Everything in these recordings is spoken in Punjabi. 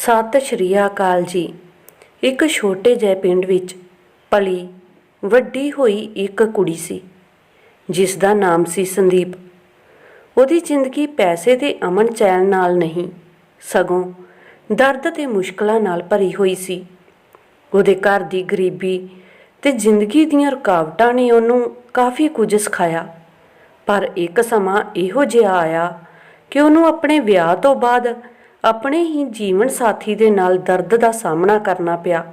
ਸਤਿ ਸ਼੍ਰੀ ਅਕਾਲ ਜੀ। ਇੱਕ ਛੋਟੇ ਜਿਹੇ ਪਿੰਡ ਵਿੱਚ ਪਲੀ ਵੱਡੀ ਹੋਈ ਇੱਕ ਕੁੜੀ ਸੀ, ਜਿਸ ਦਾ ਨਾਮ ਸੀ ਸੰਦੀਪ। ਉਹਦੀ ਜ਼ਿੰਦਗੀ ਪੈਸੇ ਤੇ ਅਮਨ ਚੈਨ ਨਾਲ ਨਹੀਂ, ਸਗੋਂ ਦਰਦ ਤੇ ਮੁਸ਼ਕਲਾਂ ਨਾਲ ਭਰੀ ਹੋਈ ਸੀ। ਉਹਦੇ ਘਰ ਦੀ ਗਰੀਬੀ ਤੇ ਜ਼ਿੰਦਗੀ ਦੀਆਂ ਰੁਕਾਵਟਾਂ ਨੇ ਉਹਨੂੰ ਕਾਫੀ ਕੁਝ ਸਿਖਾਇਆ, ਪਰ ਇੱਕ ਸਮਾਂ ਇਹੋ ਜਿਹਾ ਆਇਆ ਕਿ ਉਹਨੂੰ ਆਪਣੇ ਵਿਆਹ ਤੋਂ ਬਾਅਦ ਆਪਣੇ ਹੀ ਜੀਵਨ ਸਾਥੀ ਦੇ ਨਾਲ ਦਰਦ ਦਾ ਸਾਹਮਣਾ ਕਰਨਾ ਪਿਆ।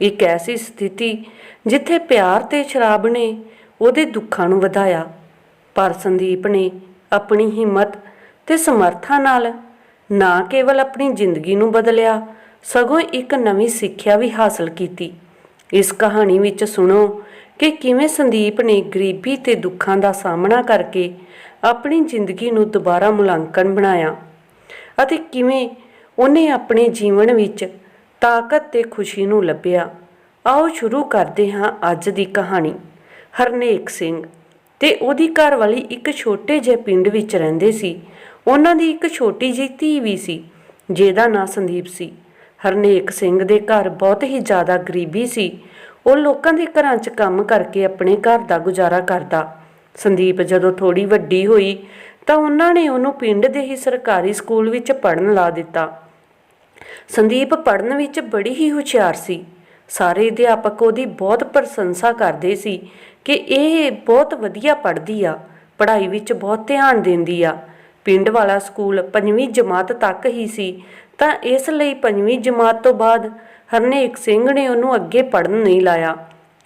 ਇੱਕ ਐਸੀ ਸਥਿਤੀ ਜਿੱਥੇ ਪਿਆਰ ਤੇ ਸ਼ਰਾਬ ਨੇ ਉਹਦੇ ਦੁੱਖਾਂ ਨੂੰ ਵਧਾਇਆ। ਪਰ ਸੰਦੀਪ ਨੇ ਆਪਣੀ ਹਿੰਮਤ ਤੇ ਸਮਰੱਥਾ ਨਾਲ ਨਾ ਕੇਵਲ ਆਪਣੀ ਜ਼ਿੰਦਗੀ ਨੂੰ ਬਦਲਿਆ, ਸਗੋਂ ਇੱਕ ਨਵੀਂ ਸਿੱਖਿਆ ਵੀ ਹਾਸਲ ਕੀਤੀ। ਇਸ ਕਹਾਣੀ ਵਿੱਚ ਸੁਣੋ ਕਿ ਕਿਵੇਂ ਸੰਦੀਪ ਨੇ ਗਰੀਬੀ ਤੇ ਦੁੱਖਾਂ ਦਾ ਸਾਹਮਣਾ ਕਰਕੇ ਆਪਣੀ ਜ਼ਿੰਦਗੀ ਨੂੰ ਦੁਬਾਰਾ ਮੁਲਾਂਕਣ ਬਣਾਇਆ। ਅਤੇ ਕਿਵੇਂ ਉਹਨੇ ਆਪਣੇ ਜੀਵਨ ਵਿੱਚ ਤਾਕਤ ਤੇ ਖੁਸ਼ੀ ਨੂੰ ਲੱਭਿਆ। ਆਓ ਸ਼ੁਰੂ ਕਰਦੇ ਹਾਂ ਅੱਜ ਦੀ ਕਹਾਣੀ। ਹਰਨੇਕ ਸਿੰਘ ਤੇ ਉਹਦੀ ਘਰ ਵਾਲੀ ਇੱਕ ਛੋਟੇ ਜਿਹੇ ਪਿੰਡ ਵਿੱਚ ਰਹਿੰਦੇ ਸੀ। ਉਹਨਾਂ ਦੀ ਇੱਕ ਛੋਟੀ ਜਿਹੀ ਧੀ ਵੀ ਸੀ, ਜਿਹਦਾ ਨਾਂ ਸੰਦੀਪ ਸੀ। ਹਰਨੇਕ ਸਿੰਘ ਦੇ ਘਰ ਬਹੁਤ ਹੀ ਜ਼ਿਆਦਾ ਗਰੀਬੀ ਸੀ। ਉਹ ਲੋਕਾਂ ਦੇ ਘਰਾਂ 'ਚ ਕੰਮ ਕਰਕੇ ਆਪਣੇ ਘਰ ਦਾ ਗੁਜ਼ਾਰਾ ਕਰਦਾ। ਸੰਦੀਪ ਜਦੋਂ ਥੋੜੀ ਵੱਡੀ ਹੋਈ ਤਾਂ ਉਹਨਾਂ ਨੇ ਉਹਨੂੰ ਪਿੰਡ ਦੇ ਹੀ ਸਰਕਾਰੀ ਸਕੂਲ ਵਿੱਚ ਪੜ੍ਹਨ ਲਾ ਦਿੱਤਾ। ਸੰਦੀਪ ਪੜ੍ਹਨ ਵਿੱਚ ਬੜੀ ਹੀ ਹੁਸ਼ਿਆਰ ਸੀ। ਸਾਰੇ ਅਧਿਆਪਕ ਉਹਦੀ ਬਹੁਤ ਪ੍ਰਸ਼ੰਸਾ ਕਰਦੇ ਸੀ ਕਿ ਇਹ ਬਹੁਤ ਵਧੀਆ ਪੜ੍ਹਦੀ ਆ, ਪੜ੍ਹਾਈ ਵਿੱਚ ਬਹੁਤ ਧਿਆਨ ਦਿੰਦੀ ਆ। ਪਿੰਡ ਵਾਲਾ ਸਕੂਲ ਪੰਜਵੀਂ ਜਮਾਤ ਤੱਕ ਹੀ ਸੀ, ਤਾਂ ਇਸ ਲਈ ਪੰਜਵੀਂ ਜਮਾਤ ਤੋਂ ਬਾਅਦ ਹਰਨੇਕ ਸਿੰਘ ਨੇ ਉਹਨੂੰ ਅੱਗੇ ਪੜ੍ਹਨ ਨਹੀਂ ਲਾਇਆ,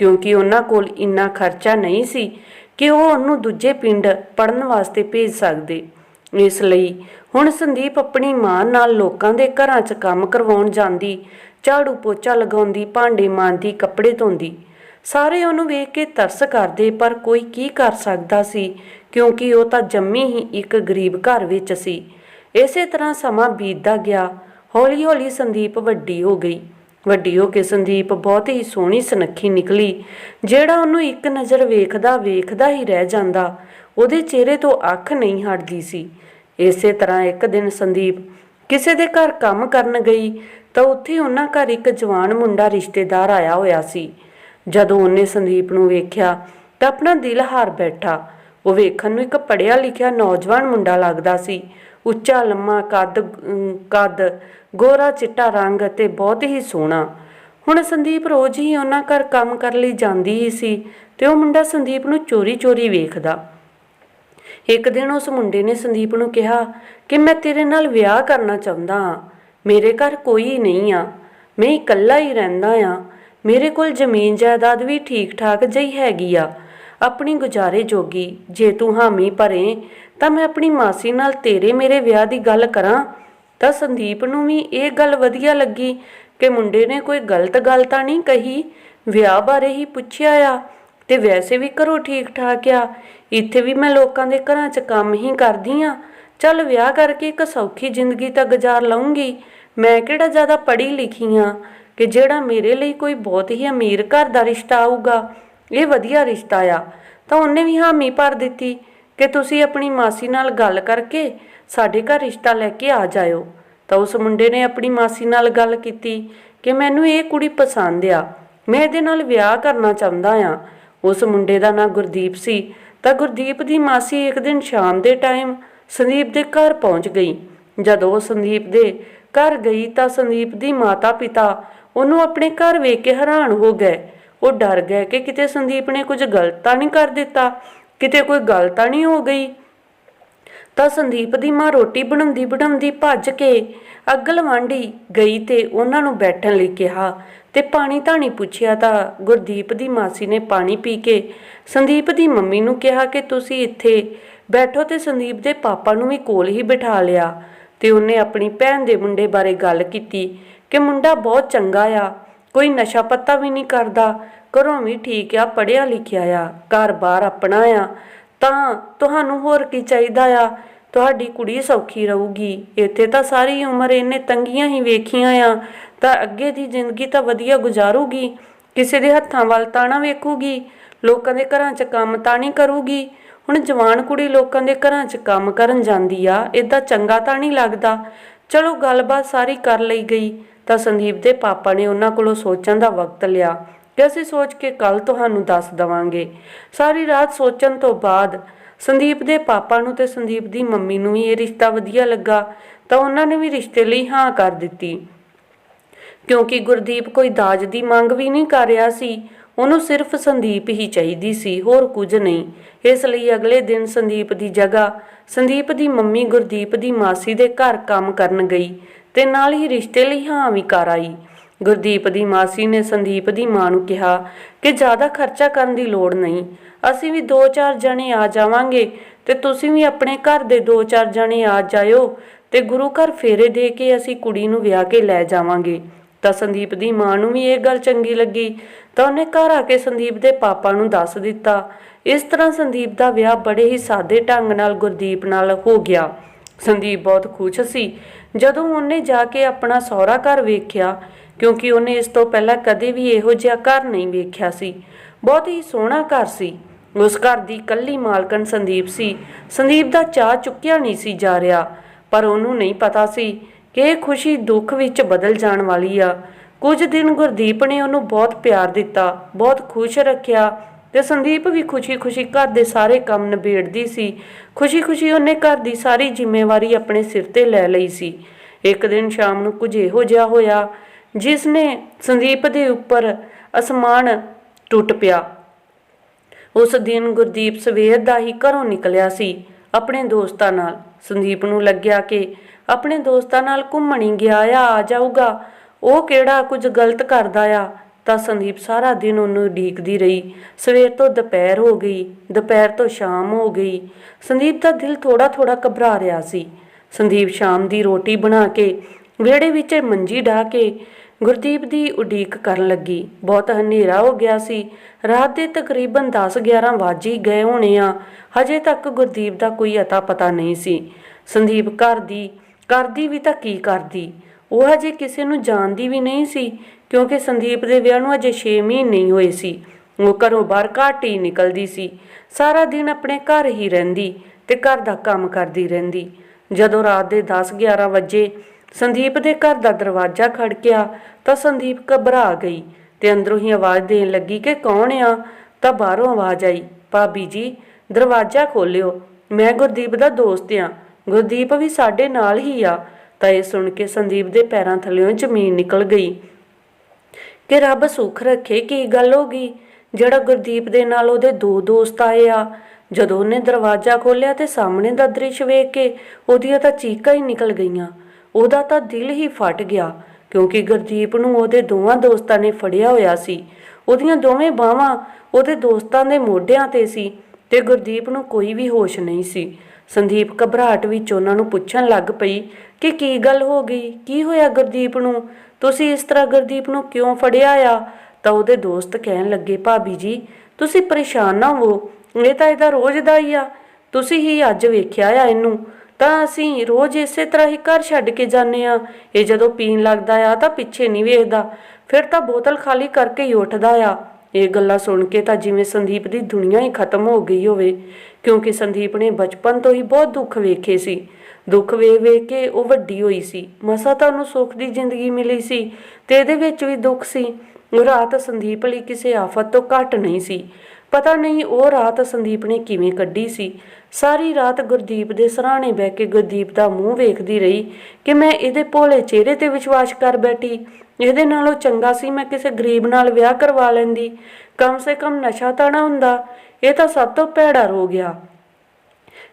ਕਿਉਂਕਿ ਉਹਨਾਂ ਕੋਲ ਇੰਨਾ ਖਰਚਾ ਨਹੀਂ ਸੀ ਕਿ ਉਹ ਉਹਨੂੰ ਦੂਜੇ ਪਿੰਡ ਪੜਨ ਵਾਸਤੇ ਭੇਜ ਸਕਦੇ। ਇਸ ਲਈ ਹੁਣ ਸੰਦੀਪ ਆਪਣੀ ਮਾਂ ਨਾਲ ਲੋਕਾਂ ਦੇ ਘਰਾਂ 'ਚ ਕੰਮ ਕਰਵਾਉਣ ਜਾਂਦੀ, ਝਾੜੂ ਪੋਚਾ ਲਗਾਉਂਦੀ, ਭਾਂਡੇ ਮਾਂਦੀ ਕੱਪੜੇ ਧੋਂਦੀ। ਸਾਰੇ ਉਹਨੂੰ ਵੇਖ ਕੇ ਤਰਸ ਕਰਦੇ, ਪਰ ਕੋਈ ਕੀ ਕਰ ਸਕਦਾ ਸੀ, ਕਿਉਂਕਿ ਉਹ ਤਾਂ ਜੰਮੀ ਹੀ ਇੱਕ ਗਰੀਬ ਘਰ ਵਿੱਚ ਸੀ। ਇਸੇ ਤਰ੍ਹਾਂ ਸਮਾਂ ਬੀਤਦਾ ਗਿਆ। ਹੌਲੀ-ਹੌਲੀ ਸੰਦੀਪ ਵੱਡੀ ਹੋ ਗਈ। ਵੱਡੀ ਹੋ ਕੇ ਸੰਦੀਪ ਬਹੁਤ ਹੀ ਸੋਹਣੀ ਸੁਨੱਖੀ ਨਿਕਲੀ ਜਿਹੜਾ ਉਹਨੂੰ ਇੱਕ ਨਜ਼ਰ ਵੇਖਦਾ ਵੇਖਦਾ ਹੀ ਰਹਿ ਜਾਂਦਾ ਉਹਦੇ ਚਿਹਰੇ ਤੋਂ ਅੱਖ ਨਹੀਂ ਹਟਦੀ ਸੀ। ਇਸੇ ਤਰ੍ਹਾਂ ਇੱਕ ਦਿਨ ਸੰਦੀਪ ਕਿਸੇ ਦੇ ਘਰ ਕੰਮ ਕਰਨ ਗਈ ਤਾਂ ਉੱਥੇ ਉਹਨਾਂ ਘਰ ਇੱਕ ਜਵਾਨ ਮੁੰਡਾ ਰਿਸ਼ਤੇਦਾਰ ਆਇਆ ਹੋਇਆ ਸੀ। ਜਦੋਂ ਉਹਨੇ ਸੰਦੀਪ ਨੂੰ ਵੇਖਿਆ ਤਾਂ ਆਪਣਾ ਦਿਲ ਹਾਰ ਬੈਠਾ। ਉਹ ਵੇਖਣ ਨੂੰ ਇੱਕ ਪੜਿਆ ਲਿਖਿਆ ਨੌਜਵਾਨ ਮੁੰਡਾ ਲੱਗਦਾ ਸੀ। ਉੱਚਾ ਲੰਮਾ ਕੱਦ ਅਮ, ਕੱਦ ਗੋਰਾ ਚਿੱਟਾ ਰੰਗ ਅਤੇ ਬਹੁਤ ਹੀ ਸੋਹਣਾ। ਹੁਣ ਸੰਦੀਪ ਰੋਜ਼ ਹੀ ਉਹਨਾਂ ਘਰ ਕੰਮ ਕਰਨ ਲਈ ਜਾਂਦੀ ਹੀ ਸੀ ਤੇ ਉਹ ਮੁੰਡਾ ਸੰਦੀਪ ਨੂੰ ਚੋਰੀ-ਚੋਰੀ ਵੇਖਦਾ। ਇੱਕ ਦਿਨ ਉਸ ਮੁੰਡੇ ਨੇ ਸੰਦੀਪ ਨੂੰ ਕਿਹਾ ਕਿ ਮੈਂ ਤੇਰੇ ਨਾਲ ਵਿਆਹ ਕਰਨਾ ਚਾਹੁੰਦਾ ਹਾਂ। ਮੇਰੇ ਘਰ ਕੋਈ ਨਹੀਂ ਆ। ਮੈਂ ਇਕੱਲਾ ਹੀ ਰਹਿੰਦਾ ਆ ਮੇਰੇ ਕੋਲ ਜ਼ਮੀਨ ਜਾਇਦਾਦ ਵੀ ਠੀਕ ਠਾਕ ਜਈ ਹੈਗੀ ਆ। ਆਪਣੀ ਗੁਜ਼ਾਰੇ ਜੋਗੀ, ਜੇ ਤੂੰ ਹਾਮੀ ਭਰੇ, ਤਾਂ ਮੈਂ ਆਪਣੀ ਮਾਸੀ ਨਾਲ ਤੇਰੇ ਮੇਰੇ ਵਿਆਹ ਦੀ ਗੱਲ ਕਰਾਂ। ਤਾਂ ਸੰਦੀਪ ਨੂੰ ਵੀ ਇਹ ਗੱਲ ਵਧੀਆ ਲੱਗੀ ਕਿ ਮੁੰਡੇ ਨੇ ਕੋਈ ਗਲਤ ਗੱਲ ਤਾਂ ਨਹੀਂ ਕਹੀ, ਵਿਆਹ ਬਾਰੇ ਹੀ ਪੁੱਛਿਆ ਆ ਤੇ ਵੈਸੇ ਵੀ ਘਰੋਂ ਠੀਕ ਠਾਕ ਆ। ਇੱਥੇ ਵੀ ਮੈਂ ਲੋਕਾਂ ਦੇ ਘਰਾਂ 'ਚ ਕੰਮ ਹੀ ਕਰਦੀ ਆ। ਚੱਲ ਵਿਆਹ ਕਰਕੇ ਇੱਕ ਸੌਖੀ ਜ਼ਿੰਦਗੀ ਤਾਂ ਗੁਜ਼ਾਰ ਲਵਾਂਗੀ ਮੈਂ ਕਿਹੜਾ ਜ਼ਿਆਦਾ ਪੜ੍ਹੀ ਲਿਖੀ ਆ ਕਿ ਜਿਹੜਾ ਮੇਰੇ ਲਈ ਕੋਈ ਬਹੁਤ ਹੀ ਅਮੀਰ ਘਰ ਦਾ ਰਿਸ਼ਤਾ ਆਊਗਾ, ਇਹ ਵਧੀਆ ਰਿਸ਼ਤਾ ਆ। ਤਾਂ ਉਹਨੇ ਵੀ ਹਾਮੀ ਭਰ ਦਿੱਤੀ ਕਿ ਤੁਸੀਂ ਆਪਣੀ ਮਾਸੀ ਨਾਲ ਗੱਲ ਕਰਕੇ ਸਾਡੇ ਘਰ ਰਿਸ਼ਤਾ ਲੈ ਕੇ ਆ ਜਾਇਓ। ਤਾਂ ਉਸ ਮੁੰਡੇ ਨੇ ਆਪਣੀ ਮਾਸੀ ਨਾਲ ਗੱਲ ਕੀਤੀ ਕਿ ਮੈਨੂੰ ਇਹ ਕੁੜੀ ਪਸੰਦ ਆ। ਮੈਂ ਇਹਦੇ ਨਾਲ ਵਿਆਹ ਕਰਨਾ ਚਾਹੁੰਦਾ ਆ। ਉਸ ਮੁੰਡੇ ਦਾ ਨਾਂ ਗੁਰਦੀਪ ਸੀ। ਤਾਂ ਗੁਰਦੀਪ ਦੀ ਮਾਸੀ ਇੱਕ ਦਿਨ ਸ਼ਾਮ ਦੇ ਟਾਈਮ ਸੰਦੀਪ ਦੇ ਘਰ ਪਹੁੰਚ ਗਈ। ਜਦੋਂ ਉਹ ਸੰਦੀਪ ਦੇ ਘਰ ਗਈ ਤਾਂ ਸੰਦੀਪ ਦੀ ਮਾਤਾ ਪਿਤਾ ਉਹਨੂੰ ਆਪਣੇ ਘਰ ਵੇਖ ਕੇ ਹੈਰਾਨ ਹੋ ਗਏ। ਉਹ ਡਰ ਗਏ ਕਿ ਕਿਤੇ ਸੰਦੀਪ ਨੇ ਕੁਝ ਗਲਤ ਤਾਂ ਨਹੀਂ ਕਰ ਦਿੱਤਾ, ਕਿਤੇ ਕੋਈ ਗਲਤ ਤਾਂ ਨਹੀਂ ਹੋ ਗਈ। ਤਾਂ ਸੰਦੀਪ ਦੀ ਮਾਂ ਰੋਟੀ ਬਣਾਉਂਦੀ ਬਣਾਉਂਦੀ ਭੱਜ ਕੇ ਅੱਗ ਵਾਂਢੀ ਗਈ ਤੇ ਉਹਨਾਂ ਨੂੰ ਬੈਠਣ ਲਈ ਕਿਹਾ ਤੇ ਪਾਣੀ ਧਾਣੀ ਪੁੱਛਿਆ ਤਾਂ ਗੁਰਦੀਪ ਦੀ ਮਾਸੀ ਨੇ ਪਾਣੀ ਪੀ ਕੇ ਸੰਦੀਪ ਦੀ ਮੰਮੀ ਨੂੰ ਕਿਹਾ ਕਿ ਤੁਸੀਂ ਇੱਥੇ ਬੈਠੋ ਤੇ ਸੰਦੀਪ ਦੇ ਪਾਪਾ ਨੂੰ ਵੀ ਕੋਲ ਹੀ ਬਿਠਾ ਲਿਆ। ਤੇ ਉਹਨੇ ਆਪਣੀ ਭੈਣ ਦੇ ਮੁੰਡੇ ਬਾਰੇ ਗੱਲ ਕੀਤੀ ਕਿ ਮੁੰਡਾ ਬਹੁਤ ਚੰਗਾ ਆ, ਕੋਈ ਨਸ਼ਾ ਪੱਤਾ ਵੀ ਨਹੀਂ ਕਰਦਾ, ਘਰੋਂ ਵੀ ਠੀਕ ਆ ਪੜਿਆ ਲਿਖਿਆ ਆ ਘਰ-ਬਾਰ ਆਪਣਾ ਆ ਤਾਂ ਤੁਹਾਨੂੰ ਹੋਰ ਕੀ ਚਾਹੀਦਾ ਆ? ਤੁਹਾਡੀ ਕੁੜੀ ਸੌਖੀ ਰਹੂਗੀ। ਇੱਥੇ ਤਾਂ ਸਾਰੀ ਉਮਰ ਇਹਨੇ ਤੰਗੀਆਂ ਹੀ ਵੇਖੀਆਂ ਆ। ਤਾਂ ਅੱਗੇ ਦੀ ਜ਼ਿੰਦਗੀ ਤਾਂ ਵਧੀਆ ਗੁਜ਼ਾਰੂਗੀ। ਕਿਸੇ ਦੇ ਹੱਥਾਂ ਵੱਲ ਤਾਂ ਨਾ ਵੇਖੂਗੀ। ਲੋਕਾਂ ਦੇ ਘਰਾਂ 'ਚ ਕੰਮ ਤਾਂ ਨਹੀਂ ਕਰੂਗੀ। ਹੁਣ ਜਵਾਨ ਕੁੜੀ ਲੋਕਾਂ ਦੇ ਘਰਾਂ 'ਚ ਕੰਮ ਕਰਨ ਜਾਂਦੀ ਆ। ਇਦਾਂ ਚੰਗਾ ਤਾਂ ਨਹੀਂ ਲੱਗਦਾ। ਚਲੋ ਗੱਲਬਾਤ ਸਾਰੀ ਕਰ ਲਈ ਗਈ। ਤਾਂ ਸੰਦੀਪ ਦੇ ਪਾਪਾ ਨੇ ਉਹਨਾਂ ਕੋਲੋਂ ਸੋਚਣ ਦਾ ਵਕਤ ਲਿਆ। ਤੇ ਅਸੀਂ ਸੋਚ ਕੇ ਕੱਲ ਤੁਹਾਨੂੰ ਦੱਸ ਦਵਾਂਗੇ। ਸਾਰੀ ਰਾਤ ਸੋਚਣ ਤੋਂ ਬਾਅਦ ਸੰਦੀਪ ਦੇ ਪਾਪਾ ਨੂੰ ਤੇ ਸੰਦੀਪ ਦੀ ਮੰਮੀ ਨੂੰ ਵੀ ਇਹ ਰਿਸ਼ਤਾ ਵਧੀਆ ਲੱਗਾ, ਤਾਂ ਉਹਨਾਂ ਨੇ ਵੀ ਰਿਸ਼ਤੇ ਲਈ ਹਾਂ ਕਰ ਦਿੱਤੀ। ਕਿਉਂਕਿ ਗੁਰਦੀਪ ਕੋਈ ਦਾਜ ਦੀ ਮੰਗ ਵੀ ਨਹੀਂ ਕਰ ਰਿਹਾ ਸੀ, ਉਹਨੂੰ ਸਿਰਫ ਸੰਦੀਪ ਹੀ ਚਾਹੀਦੀ ਸੀ, ਹੋਰ ਕੁਝ ਨਹੀਂ। ਇਸ ਲਈ ਅਗਲੇ ਦਿਨ ਸੰਦੀਪ ਦੀ ਜਗ੍ਹਾ, ਸੰਦੀਪ ਦੀ ਮੰਮੀ ਗੁਰਦੀਪ ਦੀ ਮਾਸੀ ਦੇ ਘਰ ਕੰਮ ਕਰਨ ਗਈ ਤੇ ਨਾਲ ਹੀ ਰਿਸ਼ਤੇ ਲਈ ਹਾਂ ਵੀ ਕਰ ਆਈ। ਗੁਰਦੀਪ ਦੀ ਮਾਸੀ ਨੇ ਸੰਦੀਪ ਦੀ ਮਾਂ ਨੂੰ ਕਿਹਾ ਕਿ ਜ਼ਿਆਦਾ ਖਰਚਾ ਕਰਨ ਦੀ ਲੋੜ ਨਹੀਂ। ਅਸੀਂ ਵੀ 2-4 ਜਣੇ ਆ ਜਾਵਾਂਗੇ ਤੇ ਤੁਸੀਂ ਵੀ ਆਪਣੇ ਘਰ ਦੇ 2-4 ਜਣੇ ਆ ਜਾਇਓ ਤੇ ਗੁਰੂ ਘਰ ਫੇਰੇ ਦੇ ਕੇ ਅਸੀਂ ਕੁੜੀ ਨੂੰ ਵਿਆਹ ਕੇ ਲੈ ਜਾਵਾਂਗੇ। ਤਾਂ ਸੰਦੀਪ ਦੀ ਮਾਂ ਨੂੰ ਵੀ ਇਹ ਗੱਲ ਚੰਗੀ ਲੱਗੀ ਤਾਂ ਉਹਨੇ ਘਰ ਆ ਕੇ ਸੰਦੀਪ ਦੇ ਪਾਪਾ ਨੂੰ ਦੱਸ ਦਿੱਤਾ। ਇਸ ਤਰ੍ਹਾਂ ਸੰਦੀਪ ਦਾ ਵਿਆਹ ਬੜੇ ਹੀ ਸਾਦੇ ਢੰਗ ਨਾਲ ਗੁਰਦੀਪ ਨਾਲ ਹੋ ਗਿਆ। ਸੰਦੀਪ ਬਹੁਤ ਖੁਸ਼ ਸੀ। ਜਦੋਂ ਉਹਨੇ ਜਾ ਕੇ ਆਪਣਾ ਸਹੁਰਾ ਘਰ ਵੇਖਿਆ ਕਿਉਂਕਿ ਉਹਨੇ ਇਸ ਤੋਂ ਪਹਿਲਾਂ ਕਦੇ ਵੀ ਇਹੋ ਜਿਹਾ ਘਰ ਨਹੀਂ ਵੇਖਿਆ ਸੀ। ਬਹੁਤ ਹੀ ਸੋਹਣਾ ਘਰ ਸੀ। ਉਸ ਘਰ ਦੀ ਕੱਲੀ ਮਾਲਕਣ ਸੰਦੀਪ ਸੀ। ਸੰਦੀਪ ਦਾ ਚਾਹ ਚੁੱਕਿਆ ਨਹੀਂ ਸੀ ਜਾ ਰਿਹਾ, ਪਰ ਉਹਨੂੰ ਨਹੀਂ ਪਤਾ ਸੀ ਕਿ ਇਹ ਖੁਸ਼ੀ ਦੁੱਖ ਵਿੱਚ ਬਦਲ ਜਾਣ ਵਾਲੀ ਆ। ਕੁਝ ਦਿਨ ਗੁਰਦੀਪ ਨੇ ਉਹਨੂੰ ਬਹੁਤ ਪਿਆਰ ਦਿੱਤਾ, ਬਹੁਤ ਖੁਸ਼ ਰੱਖਿਆ ਤੇ ਸੰਦੀਪ ਵੀ ਖੁਸ਼ੀ-ਖੁਸ਼ੀ ਘਰ ਦੇ ਸਾਰੇ ਕੰਮ ਨਿਬੇੜਦੀ ਸੀ। ਖੁਸ਼ੀ-ਖੁਸ਼ੀ ਉਹਨੇ ਘਰ ਦੀ ਸਾਰੀ ਜ਼ਿੰਮੇਵਾਰੀ ਆਪਣੇ ਸਿਰ ਤੇ ਲੈ ਲਈ ਸੀ। ਇੱਕ ਦਿਨ ਸ਼ਾਮ ਨੂੰ ਕੁਝ ਇਹੋ ਜਿਹਾ ਹੋਇਆ ਜਿਸ ਨੇ ਸੰਦੀਪ ਦੇ ਉੱਪਰ ਅਸਮਾਨ ਟੁੱਟ ਪਿਆ। ਉਸ ਦਿਨ ਗੁਰਦੀਪ ਸਵੇਰ ਦਾ ਹੀ ਘਰੋਂ ਨਿਕਲਿਆ ਸੀ ਆਪਣੇ ਦੋਸਤਾਂ ਨਾਲ। ਸੰਦੀਪ ਨੂੰ ਲੱਗਿਆ ਕਿ ਆਪਣੇ ਦੋਸਤਾਂ ਨਾਲ ਘੁੰਮਣ ਹੀ ਗਿਆ ਆ ਆ ਜਾਊਗਾ। ਉਹ ਕਿਹੜਾ ਕੁਝ ਗਲਤ ਕਰਦਾ ਆ? ਤਾਂ ਸੰਦੀਪ ਸਾਰਾ ਦਿਨ ਉਹਨੂੰ ਢੀਕਦੀ ਰਹੀ। ਸਵੇਰ ਤੋਂ ਦੁਪਹਿਰ ਹੋ ਗਈ, ਦੁਪਹਿਰ ਤੋਂ ਸ਼ਾਮ ਹੋ ਗਈ। ਸੰਦੀਪ ਦਾ ਦਿਲ ਥੋੜਾ ਥੋੜਾ ਘਬਰਾ ਰਿਹਾ ਸੀ। ਸੰਦੀਪ ਸ਼ਾਮ ਦੀ ਰੋਟੀ ਬਣਾ ਕੇ ਵਿਹੜੇ ਵਿੱਚ ਮੰਜੀ ਢਾ ਕੇ ਗੁਰਦੀਪ ਦੀ ਉਡੀਕ ਕਰਨ ਲੱਗੀ। ਬਹੁਤ ਹਨੇਰਾ ਹੋ ਗਿਆ ਸੀ। ਰਾਤ ਦੇ ਤਕਰੀਬਨ 10-11 ਵੱਜ ਹੀ ਗਏ ਹੋਣੇ ਆ। ਹਜੇ ਤੱਕ ਗੁਰਦੀਪ ਦਾ ਕੋਈ ਅਤਾ ਪਤਾ ਨਹੀਂ ਸੀ। ਸੰਦੀਪ ਘਰ ਦੀ ਕਰਦੀ ਵੀ ਤਾਂ ਕੀ ਕਰਦੀ? ਉਹ ਹਜੇ ਕਿਸੇ ਨੂੰ ਜਾਣਦੀ ਵੀ ਨਹੀਂ ਸੀ, ਕਿਉਂਕਿ ਸੰਦੀਪ ਦੇ ਵਿਆਹ ਨੂੰ ਅਜੇ 6 ਮਹੀਨੇ ਹੀ ਹੋਏ ਸੀ। ਉਹ ਘਰੋਂ ਬਾਹਰ ਘੱਟ ਹੀ ਨਿਕਲਦੀ ਸੀ। ਸਾਰਾ ਦਿਨ ਆਪਣੇ ਘਰ ਹੀ ਰਹਿੰਦੀ ਤੇ ਘਰ ਦਾ ਕੰਮ ਕਰਦੀ ਰਹਿੰਦੀ। ਜਦੋਂ ਰਾਤ ਦੇ 10-11 ਵਜੇ ਸੰਦੀਪ ਦੇ ਘਰ ਦਾ ਦਰਵਾਜ਼ਾ ਖੜਕਿਆ ਤਾਂ ਸੰਦੀਪ ਘਬਰਾ ਗਈ ਤੇ ਅੰਦਰੋਂ ਹੀ ਆਵਾਜ਼ ਦੇਣ ਲੱਗੀ ਕਿ ਕੌਣ ਆ? ਤਾਂ ਬਾਹਰੋਂ ਆਵਾਜ਼ ਆਈ, ਭਾਬੀ ਜੀ, ਦਰਵਾਜ਼ਾ ਖੋਲਿਓ ਮੈਂ ਗੁਰਦੀਪ ਦਾ ਦੋਸਤ ਆ। ਗੁਰਦੀਪ ਵੀ ਸਾਡੇ ਨਾਲ ਹੀ ਆ। ਤਾਂ ਇਹ ਸੁਣ ਕੇ ਸੰਦੀਪ ਦੇ ਪੈਰਾਂ ਥੱਲੇੋਂ ਜ਼ਮੀਨ ਨਿਕਲ ਗਈ। ਕਿ ਰੱਬ ਸੁੱਖ ਰੱਖੇ, ਕੀ ਗੱਲ ਹੋ ਗਈ? ਜਿਹੜਾ ਗੁਰਦੀਪ ਦੇ ਨਾਲ ਉਹਦੇ ਦੋ ਦੋਸਤ ਆਏ ਆ। ਜਦੋਂ ਉਹਨੇ ਦਰਵਾਜ਼ਾ ਖੋਲ੍ਹਿਆ ਤੇ ਸਾਹਮਣੇ ਦਾ ਦ੍ਰਿਸ਼ ਵੇਖ ਕੇ ਉਹਦੀਆਂ ਤਾਂ ਚੀਕਾਂ ਹੀ ਨਿਕਲ ਗਈਆਂ। ਉਹਦਾ ਤਾਂ ਦਿਲ ਹੀ ਫਟ ਗਿਆ, ਕਿਉਂਕਿ ਗੁਰਦੀਪ ਨੂੰ ਉਹਦੇ ਦੋਵਾਂ ਦੋਸਤਾਂ ਨੇ ਫੜਿਆ ਹੋਇਆ ਸੀ। ਉਹਦੀਆਂ ਦੋਵੇਂ ਬਾਹਾਂ ਉਹਦੇ ਦੋਸਤਾਂ ਦੇ ਮੋਢਿਆਂ ਤੇ ਸੀ ਤੇ ਗੁਰਦੀਪ ਨੂੰ ਕੋਈ ਵੀ ਹੋਸ਼ ਨਹੀਂ ਸੀ। ਸੰਦੀਪ ਘਬਰਾਹਟ ਵਿੱਚ ਉਹਨਾਂ ਨੂੰ ਪੁੱਛਣ ਲੱਗ ਪਈ ਕਿ ਕੀ ਗੱਲ ਹੋ ਗਈ, ਕੀ ਹੋਇਆ ਗੁਰਦੀਪ ਨੂੰ? ਤੁਸੀਂ ਇਸ ਤਰ੍ਹਾਂ ਗੁਰਦੀਪ ਨੂੰ ਕਿਉਂ ਫੜਿਆ ਆ? ਤਾਂ ਉਹਦੇ ਦੋਸਤ ਕਹਿਣ ਲੱਗੇ, ਭਾਬੀ ਜੀ, ਤੁਸੀਂ ਪਰੇਸ਼ਾਨ ਨਾ ਹੋ ਇਹ ਤਾਂ ਇਹਦਾ ਰੋਜ਼ ਦਾ ਹੀ ਆ। ਤੁਸੀਂ ਹੀ ਅੱਜ ਵੇਖਿਆ ਆ ਇਹਨੂੰ। ਤਾਂ ਅਸੀਂ ਰੋਜ਼ ਇਸੇ ਤਰ੍ਹਾਂ ਹੀ ਘਰ ਛੱਡ ਕੇ ਜਾਂਦੇ ਆ ਇਹ ਜਦੋਂ ਪੀਣ ਲੱਗਦਾ ਆ ਤਾਂ ਪਿੱਛੇ ਨਹੀਂ ਵੇਖਦਾ। ਫਿਰ ਤਾਂ ਬੋਤਲ ਖਾਲੀ ਕਰਕੇ ਹੀ ਉੱਠਦਾ ਆ। ਇਹ ਗੱਲਾਂ ਸੁਣ ਕੇ ਤਾਂ ਜਿਵੇਂ ਸੰਦੀਪ ਦੀ ਦੁਨੀਆ ਹੀ ਖਤਮ ਹੋ ਗਈ ਹੋਵੇ। ਕਿਉਂਕਿ ਸੰਦੀਪ ਨੇ ਬਚਪਨ ਤੋਂ ਹੀ ਬਹੁਤ ਦੁੱਖ ਵੇਖੇ ਸੀ। ਦੁੱਖ ਵੇਖ ਵੇਖ ਕੇ ਉਹ ਵੱਡੀ ਹੋਈ ਸੀ। ਮਸਾ ਤਾਂ ਉਹਨੂੰ ਸੁੱਖ ਦੀ ਜ਼ਿੰਦਗੀ ਮਿਲੀ ਸੀ ਤੇ ਇਹਦੇ ਵਿੱਚ ਵੀ ਦੁੱਖ ਸੀ। ਰਾਤ ਸੰਦੀਪ ਲਈ ਕਿਸੇ ਆਫਤ ਤੋਂ ਘੱਟ ਨਹੀਂ ਸੀ। ਪਤਾ ਨਹੀਂ ਉਹ ਰਾਤ ਸੰਦੀਪ ਨੇ ਕਿਵੇਂ ਕੱਢੀ ਸੀ। ਸਾਰੀ ਰਾਤ ਗੁਰਦੀਪ ਦੇ ਸਰਾਣੇ ਬਹਿ ਕੇ ਗੁਰਦੀਪ ਦਾ ਮੂੰਹ ਵੇਖਦੀ ਰਹੀ ਕਿ ਮੈਂ ਇਹਦੇ ਭੋਲੇ ਚਿਹਰੇ ਤੇ ਵਿਸ਼ਵਾਸ ਕਰ ਬੈਠੀ। ਇਹਦੇ ਨਾਲੋਂ ਚੰਗਾ ਸੀ ਮੈਂ ਕਿਸੇ ਗਰੀਬ ਨਾਲ ਵਿਆਹ ਕਰਵਾ ਲੈਂਦੀ। ਕਮ ਸੇ ਕਮ ਨਸ਼ਾ ਤਾਂ ਨਾ ਹੁੰਦਾ, ਇਹ ਤਾਂ ਸਭ ਤੋਂ ਭੈੜਾ ਰੋਗ ਗਿਆ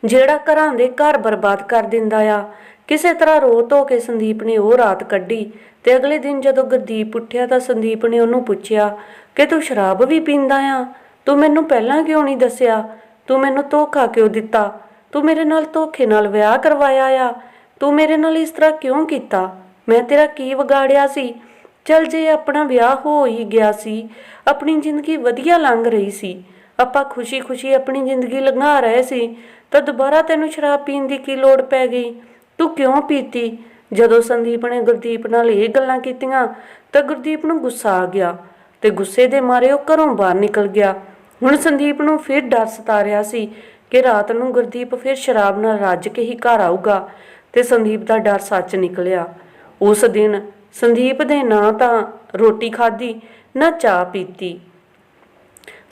ਜਿਹੜਾ ਘਰਾਂ ਦੇ ਘਰ ਬਰਬਾਦ ਕਰ ਦਿੰਦਾ ਆ। ਕਿਸੇ ਤਰ੍ਹਾਂ ਰੋ ਧੋ ਕੇ ਸੰਦੀਪ ਨੇ ਉਹ ਰਾਤ ਕੱਢੀ ਤੇ ਅਗਲੇ ਦਿਨ ਜਦੋਂ ਗੁਰਦੀਪ ਉੱਠਿਆ ਤਾਂ ਸੰਦੀਪ ਨੇ ਉਹਨੂੰ ਪੁੱਛਿਆ ਕਿ ਤੂੰ ਸ਼ਰਾਬ ਵੀ ਪੀਂਦਾ ਆ? ਤੂੰ ਮੈਨੂੰ ਪਹਿਲਾਂ ਕਿਉਂ ਨਹੀਂ ਦੱਸਿਆ? ਤੂੰ ਮੈਨੂੰ ਧੋਖਾ ਕਿਉਂ ਦਿੱਤਾ? ਤੂੰ ਮੇਰੇ ਨਾਲ ਧੋਖੇ ਨਾਲ ਵਿਆਹ ਕਰਵਾਇਆ ਆ। ਤੂੰ ਮੇਰੇ ਨਾਲ ਇਸ ਤਰ੍ਹਾਂ ਕਿਉਂ ਕੀਤਾ? ਮੈਂ ਤੇਰਾ ਕੀ ਵਿਗਾੜਿਆ ਸੀ? ਚਲ ਜੇ ਆਪਣਾ ਵਿਆਹ ਹੋ ਹੀ ਗਿਆ ਸੀ, ਆਪਣੀ ਜ਼ਿੰਦਗੀ ਵਧੀਆ ਲੰਘ ਰਹੀ ਸੀ, ਆਪਾਂ ਖੁਸ਼ੀ-ਖੁਸ਼ੀ ਆਪਣੀ ਜ਼ਿੰਦਗੀ ਲੰਘਾ ਰਹੇ ਸੀ, ਤਾਂ ਦੁਬਾਰਾ ਤੈਨੂੰ ਸ਼ਰਾਬ ਪੀਣ ਦੀ ਕੀ ਲੋੜ ਪੈ ਗਈ? ਤੂੰ ਕਿਉਂ ਪੀਤੀ? ਜਦੋਂ ਸੰਦੀਪ ਨੇ ਗੁਰਦੀਪ ਨਾਲ ਇਹ ਗੱਲਾਂ ਕੀਤੀਆਂ, ਤਾਂ ਗੁਰਦੀਪ ਨੂੰ ਗੁੱਸਾ ਆ ਗਿਆ ਤੇ ਗੁੱਸੇ ਦੇ ਮਾਰੇ ਉਹ ਘਰੋਂ ਬਾਹਰ ਨਿਕਲ ਗਿਆ। ਹੁਣ ਸੰਦੀਪ ਨੂੰ ਫਿਰ ਡਰ ਸਤਾ ਰਿਹਾ ਸੀ ਕਿ ਰਾਤ ਨੂੰ ਗੁਰਦੀਪ ਫਿਰ ਸ਼ਰਾਬ ਨਾਲ ਰੱਜ ਕੇ ਹੀ ਘਰ ਆਊਗਾ ਤੇ ਸੰਦੀਪ ਦਾ ਡਰ ਸੱਚ ਨਿਕਲਿਆ। ਉਸ ਦਿਨ ਸੰਦੀਪ ਦੇ ਨਾ ਤਾਂ ਰੋਟੀ ਖਾਧੀ, ਨਾ ਚਾਹ ਪੀਤੀ।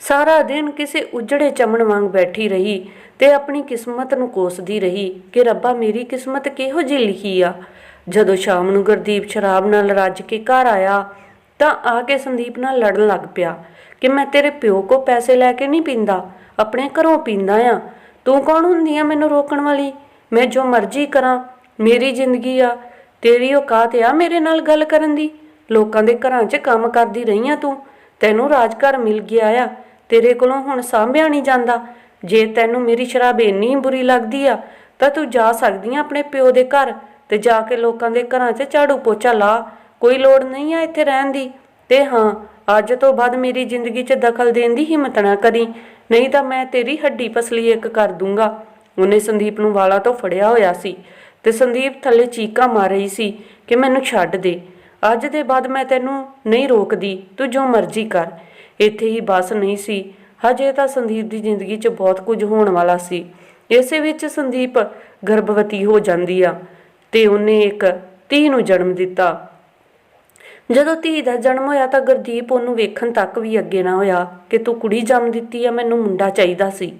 ਸਾਰਾ ਦਿਨ ਕਿਸੇ ਉਜੜੇ ਚਮਣ ਵਾਂਗ ਬੈਠੀ ਰਹੀ ਤੇ ਆਪਣੀ ਕਿਸਮਤ ਨੂੰ ਕੋਸਦੀ ਰਹੀ ਕਿ ਰੱਬਾ ਮੇਰੀ ਕਿਸਮਤ ਕਿਹੋ ਜਿਹੀ ਲਿਖੀ ਆ। ਜਦੋਂ ਸ਼ਾਮ ਨੂੰ ਗੁਰਦੀਪ ਸ਼ਰਾਬ ਨਾਲ ਰੱਜ ਕੇ ਘਰ ਆਇਆ ਤਾਂ ਆ ਕੇ ਸੰਦੀਪ ਨਾਲ ਲੜਨ ਲੱਗ ਪਿਆ। ਕਿ ਮੈਂ ਤੇਰੇ ਪਿਓ ਕੋ ਪੈਸੇ ਲੈ ਕੇ ਨਹੀਂ ਪੀਂਦਾ, ਆਪਣੇ ਘਰੋਂ ਪੀਂਦਾ ਆ। ਤੂੰ ਕੌਣ ਹੁੰਦੀ ਆ ਮੈਨੂੰ ਰੋਕਣ ਵਾਲੀ? ਮੈਂ ਜੋ ਮਰਜ਼ੀ ਕਰਾਂ, ਮੇਰੀ ਜ਼ਿੰਦਗੀ ਆ, ਤੇਰੀ ਔਕਾਤ ਆ ਮੇਰੇ ਨਾਲ ਗੱਲ ਕਰਨ ਦੀ। ਲੋਕਾਂ ਦੇ ਘਰਾਂ 'ਚ ਕੰਮ ਕਰਦੀ ਰਹੀ ਆ ਤੂੰ, ਤੈਨੂੰ ਰਾਜਘਰ ਮਿਲ ਗਿਆ ਆ, ਤੇਰੇ ਕੋਲੋਂ ਹੁਣ ਸਾਂਭਿਆ ਨਹੀਂ ਜਾਂਦਾ। ਜੇ ਤੈਨੂੰ ਮੇਰੀ ਸ਼ਰਾਬ ਇੰਨੀ ਬੁਰੀ ਲੱਗਦੀ ਆ, ਤਾਂ ਤੂੰ ਜਾ ਸਕਦੀ ਆ ਆਪਣੇ ਪਿਓ ਦੇ ਘਰ ਤੇ ਜਾ ਕੇ ਲੋਕਾਂ ਦੇ ਘਰਾਂ 'ਚ ਝਾੜੂ ਪੋਚਾ ਲਾ। ਕੋਈ ਲੋੜ ਨਹੀਂ ਆ ਇੱਥੇ ਰਹਿਣ ਦੀ। ਤੇ ਹਾਂ ਅੱਜ ਤੋਂ ਬਾਅਦ ਮੇਰੀ ਜ਼ਿੰਦਗੀ 'ਚ ਦਖਲ ਦੇਣ ਦੀ ਹਿੰਮਤ ਨਾ ਕਰੀ। ਨਹੀਂ ਤਾਂ ਮੈਂ ਤੇਰੀ ਹੱਡੀ ਪਸਲੀ ਇੱਕ ਕਰ ਦੂੰਗਾ। ਉਹਨੇ ਸੰਦੀਪ ਨੂੰ ਵਾਲਾ ਤੋਂ ਫੜਿਆ ਹੋਇਆ ਸੀ ਤੇ ਸੰਦੀਪ ਥੱਲੇ ਚੀਕਾਂ ਮਾਰ ਰਹੀ ਸੀ ਕਿ ਮੈਨੂੰ ਛੱਡ ਦੇ। ਅੱਜ ਦੇ ਬਾਅਦ ਮੈਂ ਤੈਨੂੰ ਨਹੀਂ ਰੋਕਦੀ, ਤੂੰ ਜੋ ਮਰਜ਼ੀ ਕਰ। ਇੱਥੇ ਹੀ ਬਸ ਨਹੀਂ ਸੀ। ਹਜੇ ਤਾਂ ਸੰਦੀਪ ਦੀ ਜ਼ਿੰਦਗੀ 'ਚ ਬਹੁਤ ਕੁਝ ਹੋਣ ਵਾਲਾ ਸੀ। ਇਸੇ ਵਿੱਚ ਸੰਦੀਪ ਗਰਭਵਤੀ ਹੋ ਜਾਂਦੀ ਆ ਤੇ ਉਹਨੇ ਇੱਕ ਧੀ ਨੂੰ ਜਨਮ ਦਿੱਤਾ। ਜਦੋਂ ਧੀ ਦਾ ਜਨਮ ਹੋਇਆ ਤਾਂ ਗੁਰਦੀਪ ਉਹਨੂੰ ਵੇਖਣ ਤੱਕ ਵੀ ਅੱਗੇ ਨਾ ਹੋਇਆ ਕਿ ਤੂੰ ਕੁੜੀ ਜੰਮ ਦਿੱਤੀ ਆ, ਮੈਨੂੰ ਮੁੰਡਾ ਚਾਹੀਦਾ ਸੀ।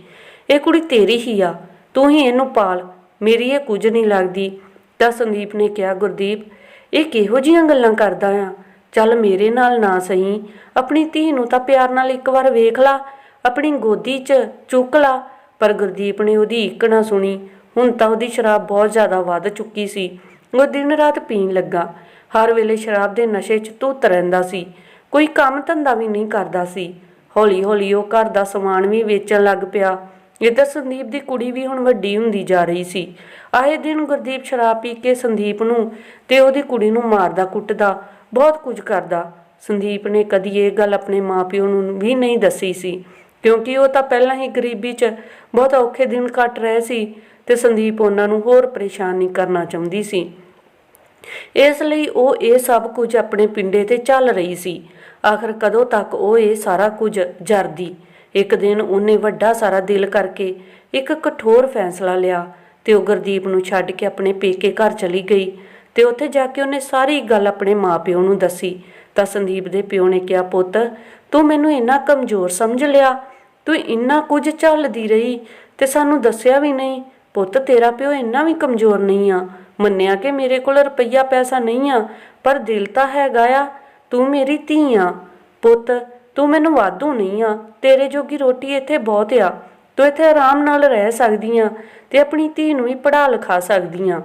ਇਹ ਕੁੜੀ ਤੇਰੀ ਹੀ ਆ, ਤੂੰ ਹੀ ਇਹਨੂੰ ਪਾਲ, ਮੇਰੀ ਇਹ ਕੁਝ ਨਹੀਂ ਲੱਗਦੀ। ਤਾਂ ਸੰਦੀਪ ਨੇ ਕਿਹਾ, ਗੁਰਦੀਪ, ਇਹ ਕਿਹੋ ਜੀਆਂ ਗੱਲਾਂ ਕਰਦਾ ਆ? ਚੱਲ ਮੇਰੇ ਨਾਲ ਨਾ ਸਹੀ, ਆਪਣੀ ਧੀ ਨੂੰ ਤਾਂ ਪਿਆਰ ਨਾਲ ਇੱਕ ਵਾਰ ਵੇਖ ਲਾ, ਆਪਣੀ ਗੋਦੀ 'ਚ ਚੁੱਕ ਲਾ। ਪਰ ਗੁਰਦੀਪ ਨੇ ਉਹਦੀ ਇੱਕ ਨਾ ਸੁਣੀ। ਹੁਣ ਤਾਂ ਉਹਦੀ ਸ਼ਰਾਬ ਬਹੁਤ ਜ਼ਿਆਦਾ ਵੱਧ ਚੁੱਕੀ ਸੀ। ਉਹ ਦਿਨ ਰਾਤ ਪੀਣ ਲੱਗਾ। ਹਰ ਵੇਲੇ ਸ਼ਰਾਬ ਦੇ ਨਸ਼ੇ 'ਚ ਧੁੱਤ ਰਹਿੰਦਾ ਸੀ। ਕੋਈ ਕੰਮ ਧੰਦਾ ਵੀ ਨਹੀਂ ਕਰਦਾ ਸੀ। ਹੌਲੀ ਹੌਲੀ ਉਹ ਘਰ ਦਾ ਸਮਾਨ ਵੀ ਵੇਚਣ ਲੱਗ ਪਿਆ। ਇੱਧਰ ਸੰਦੀਪ ਦੀ ਕੁੜੀ ਵੀ ਹੁਣ ਵੱਡੀ ਹੁੰਦੀ ਜਾ ਰਹੀ ਸੀ। ਆਏ ਦਿਨ ਗੁਰਦੀਪ ਸ਼ਰਾਬ ਪੀ ਕੇ ਸੰਦੀਪ ਨੂੰ ਤੇ ਉਹਦੀ ਕੁੜੀ ਨੂੰ ਮਾਰਦਾ, ਕੁੱਟਦਾ, ਬਹੁਤ ਕੁਝ ਕਰਦਾ। ਸੰਦੀਪ ਨੇ ਕਦੀ ਇਹ ਗੱਲ ਆਪਣੇ ਮਾਪਿਓ ਨੂੰ ਵੀ ਨਹੀਂ ਦੱਸੀ ਸੀ, ਕਿਉਂਕਿ ਉਹ ਤਾਂ ਪਹਿਲਾਂ ਹੀ ਗਰੀਬੀ 'ਚ ਬਹੁਤ ਔਖੇ ਦਿਨ ਕੱਟ ਰਹੇ ਸੀ ਤੇ ਸੰਦੀਪ ਉਹਨਾਂ ਨੂੰ ਹੋਰ ਪਰੇਸ਼ਾਨ ਨਹੀਂ ਕਰਨਾ ਚਾਹੁੰਦੀ ਸੀ। ਇਸ ਲਈ ਉਹ ਇਹ ਸਭ ਕੁਝ ਆਪਣੇ ਪਿੰਡੇ ਤੇ ਚੱਲ ਰਹੀ ਸੀ। ਆਖਰ ਕਦੋਂ ਤੱਕ ਉਹ ਇਹ ਸਾਰਾ ਕੁਝ ਜਰਦੀ। ਇੱਕ ਦਿਨ ਉਹਨੇ ਵੱਡਾ ਸਾਰਾ ਦਿਲ ਕਰਕੇ ਇੱਕ ਕਠੋਰ ਫੈਸਲਾ ਲਿਆ ਤੇ ਉਹ ਗੁਰਦੀਪ ਨੂੰ ਛੱਡ ਕੇ ਆਪਣੇ ਪੇਕੇ ਘਰ ਚਲੀ ਗਈ ਤੇ ਉੱਥੇ ਜਾ ਕੇ ਉਹਨੇ ਸਾਰੀ ਗੱਲ ਆਪਣੇ ਮਾਪਿਓ ਨੂੰ ਦੱਸੀ। ਤਾਂ ਸੰਦੀਪ ਦੇ ਪਿਓ ਨੇ ਕਿਹਾ, ਪੁੱਤ, ਤੂੰ ਮੈਨੂੰ ਇੰਨਾ ਕਮਜ਼ੋਰ ਸਮਝ ਲਿਆ। ਤੂੰ ਇੰਨਾ ਕੁਝ ਝੱਲਦੀ ਰਹੀ ਤੇ ਸਾਨੂੰ ਦੱਸਿਆ ਵੀ ਨਹੀਂ। ਪੁੱਤ, ਤੇਰਾ ਪਿਓ ਇੰਨਾ ਵੀ ਕਮਜ਼ੋਰ ਨਹੀਂ ਆ। ਮੰਨਿਆ ਕਿ ਮੇਰੇ ਕੋਲ ਰੁਪਈਆ ਪੈਸਾ ਨਹੀਂ ਆ, ਪਰ ਦਿਲ ਤਾਂ ਹੈਗਾ ਆ। ਤੂੰ ਮੇਰੀ ਧੀ ਆ। ਪੁੱਤ, ਤੂੰ ਮੈਨੂੰ ਵਾਧੂ ਨਹੀਂ ਆ। ਤੇਰੇ ਜੋਗੀ ਰੋਟੀ ਇੱਥੇ ਬਹੁਤ ਆ। ਤੂੰ ਇੱਥੇ ਆਰਾਮ ਨਾਲ ਰਹਿ ਸਕਦੀ ਆ ਤੇ ਆਪਣੀ ਧੀ ਨੂੰ ਵੀ ਪੜ੍ਹਾ ਲਿਖਾ ਸਕਦੀ ਆ।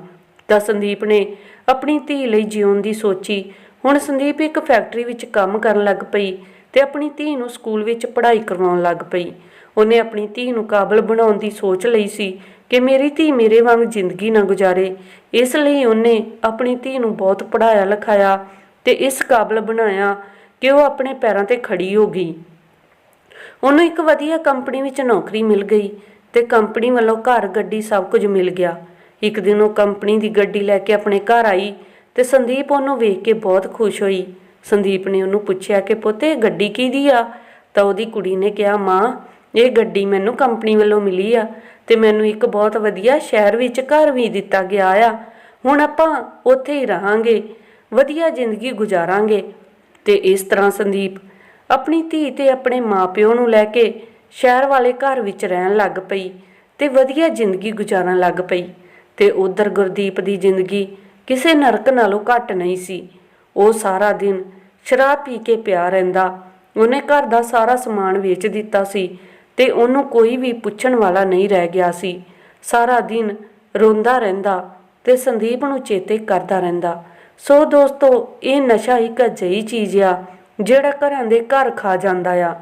ਤਾਂ ਸੰਦੀਪ ਨੇ ਆਪਣੀ ਧੀ ਲਈ ਜਿਉਣ ਦੀ ਸੋਚੀ। ਹੁਣ ਸੰਦੀਪ ਇੱਕ ਫੈਕਟਰੀ ਵਿੱਚ ਕੰਮ ਕਰਨ ਲੱਗ ਪਈ ਤੇ ਆਪਣੀ ਧੀ ਨੂੰ ਸਕੂਲ ਵਿੱਚ ਪੜ੍ਹਾਈ ਕਰਵਾਉਣ ਲੱਗ ਪਈ। ਉਹਨੇ ਆਪਣੀ ਧੀ ਨੂੰ ਕਾਬਲ ਬਣਾਉਣ ਦੀ ਸੋਚ ਲਈ ਸੀ। ਕਿ ਮੇਰੀ ਧੀ ਮੇਰੇ ਵਾਂਗ ਜ਼ਿੰਦਗੀ ਨਾ ਗੁਜ਼ਾਰੇ। ਇਸ ਲਈ ਉਹਨੇ ਆਪਣੀ ਧੀ ਨੂੰ ਬਹੁਤ ਪੜ੍ਹਾਇਆ, ਲਿਖਾਇਆ ਤੇ ਇਸ ਕਾਬਲ ਬਣਾਇਆ ਕਿ ਉਹ ਆਪਣੇ ਪੈਰਾਂ ਤੇ ਖੜੀ ਹੋ ਗਈ। ਉਹਨੂੰ ਇੱਕ ਵਧੀਆ ਕੰਪਨੀ ਵਿੱਚ ਨੌਕਰੀ ਮਿਲ ਗਈ ਤੇ ਕੰਪਨੀ ਵੱਲੋਂ ਘਰ ਗੱਡੀ ਸਭ ਕੁਝ ਮਿਲ ਗਿਆ। ਇੱਕ ਦਿਨ ਉਹ ਕੰਪਨੀ ਦੀ ਗੱਡੀ ਲੈ ਕੇ ਆਪਣੇ ਘਰ ਆਈ ਤੇ ਸੰਦੀਪ ਉਹਨੂੰ ਵੇਖ ਕੇ ਬਹੁਤ ਖੁਸ਼ ਹੋਈ। ਸੰਦੀਪ ਨੇ ਉਹਨੂੰ ਪੁੱਛਿਆ ਕਿ ਪੁੱਤੇ ਗੱਡੀ ਕਿਹਦੀ ਆ? ਤਾਂ ਉਹਦੀ ਕੁੜੀ ਨੇ ਕਿਹਾ, ਮਾਂ ਇਹ ਗੱਡੀ ਮੈਨੂੰ ਕੰਪਨੀ ਵੱਲੋਂ ਮਿਲੀ ਆ ਤੇ ਮੈਨੂੰ ਇੱਕ ਬਹੁਤ ਵਧੀਆ ਸ਼ਹਿਰ ਵਿੱਚ ਘਰ ਵੀ ਦਿੱਤਾ ਗਿਆ ਆ। ਹੁਣ ਆਪਾਂ ਉੱਥੇ ਹੀ ਰਹਾਂਗੇ, ਵਧੀਆ ਜ਼ਿੰਦਗੀ ਗੁਜ਼ਾਰਾਂਗੇ। ਤੇ ਇਸ ਤਰ੍ਹਾਂ ਸੰਦੀਪ, ਆਪਣੀ ਧੀ ਤੇ ਆਪਣੇ ਮਾਪਿਓ ਨੂੰ ਲੈ ਕੇ ਸ਼ਹਿਰ ਵਾਲੇ ਘਰ ਵਿੱਚ ਰਹਿਣ ਲੱਗ ਪਈ ਤੇ ਵਧੀਆ ਜ਼ਿੰਦਗੀ ਗੁਜ਼ਾਰਨ ਲੱਗ ਪਈ ਤੇ ਉਧਰ ਗੁਰਦੀਪ ਦੀ ਜ਼ਿੰਦਗੀ ਕਿਸੇ ਨਰਕ ਨਾਲੋਂ ਘੱਟ ਨਹੀਂ ਸੀ। ਉਹ ਸਾਰਾ ਦਿਨ ਸ਼ਰਾਬ ਪੀ ਕੇ ਪਿਆ ਰਹਿੰਦਾ, ਉਹਨੇ ਘਰ ਦਾ ਸਾਰਾ ਸਮਾਨ ਵੇਚ ਦਿੱਤਾ ਸੀ ਤੇ ਉਹਨੂੰ ਕੋਈ ਵੀ ਪੁੱਛਣ ਵਾਲਾ ਨਹੀਂ ਰਹਿ ਗਿਆ ਸੀ। ਸਾਰਾ ਦਿਨ ਰੋਂਦਾ ਰਹਿੰਦਾ ਤੇ ਸੰਦੀਪ ਨੂੰ ਚੇਤੇ ਕਰਦਾ ਰਹਿੰਦਾ। ਸੋ ਦੋਸਤੋ, ਇਹ ਨਸ਼ਾ ਇੱਕ ਅਜਿਹੀ ਚੀਜ਼ ਆ, ਜਿਹੜਾ ਘਰਾਂ ਦੇ ਘਰ ਖਾ ਜਾਂਦਾ ਆ।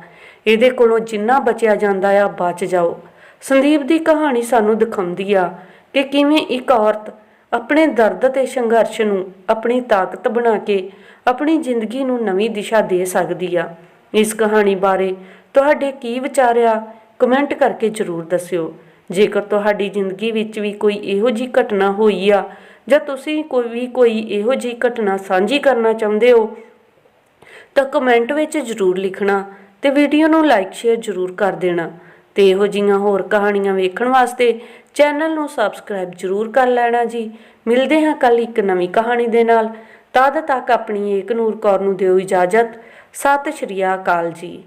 ਇਹਦੇ ਕੋਲੋਂ ਜਿੰਨਾ ਬਚਿਆ ਜਾਂਦਾ ਆ, ਬਚ ਜਾਓ। ਸੰਦੀਪ ਦੀ ਕਹਾਣੀ ਸਾਨੂੰ ਦਿਖਾਉਂਦੀ ਆ ਕਿ ਕਿਵੇਂ ਇੱਕ ਔਰਤ ਆਪਣੇ ਦਰਦ ਤੇ ਸੰਘਰਸ਼ ਨੂੰ ਆਪਣੀ ਤਾਕਤ ਬਣਾ ਕੇ ਆਪਣੀ ਜ਼ਿੰਦਗੀ ਨੂੰ ਨਵੀਂ ਦਿਸ਼ਾ ਦੇ ਸਕਦੀ ਆ। ਇਸ ਕਹਾਣੀ ਬਾਰੇ ਤੁਹਾਡੇ ਕੀ ਵਿਚਾਰ ਆ ਕਮੈਂਟ ਕਰਕੇ ਜਰੂਰ ਦੱਸਿਓ। ਜੇਕਰ ਤੁਹਾਡੀ ਜ਼ਿੰਦਗੀ ਵਿੱਚ ਵੀ ਕੋਈ ਇਹੋ ਜਿਹੀ ਘਟਨਾ ਹੋਈ ਆ, ਜਾਂ ਤੁਸੀਂ ਕੋਈ ਵੀ ਕੋਈ ਇਹੋ ਜਿਹੀ ਘਟਨਾ ਸਾਂਝੀ ਕਰਨਾ ਚਾਹੁੰਦੇ ਹੋ, ਤਾਂ ਕਮੈਂਟ ਵਿੱਚ ਜਰੂਰ ਲਿਖਣਾ ਤੇ ਵੀਡੀਓ ਨੂੰ ਲਾਈਕ ਸ਼ੇਅਰ ਜਰੂਰ ਕਰ ਦੇਣਾ। ਤੇ ਇਹੋ ਜਿਹੀਆਂ ਹੋਰ ਕਹਾਣੀਆਂ ਵੇਖਣ ਵਾਸਤੇ ਚੈਨਲ ਨੂੰ ਸਬਸਕ੍ਰਾਈਬ ਜ਼ਰੂਰ ਕਰ ਲੈਣਾ ਜੀ। ਮਿਲਦੇ ਹਾਂ ਕੱਲ ਇੱਕ ਨਵੀਂ ਕਹਾਣੀ ਦੇ ਨਾਲ। ਤਦ ਤੱਕ ਆਪਣੀ ਏਕਨੂਰ ਕੌਰ ਨੂੰ ਦਿਓ ਇਜਾਜ਼ਤ। ਸਤਿ ਸ਼੍ਰੀ ਅਕਾਲ ਜੀ।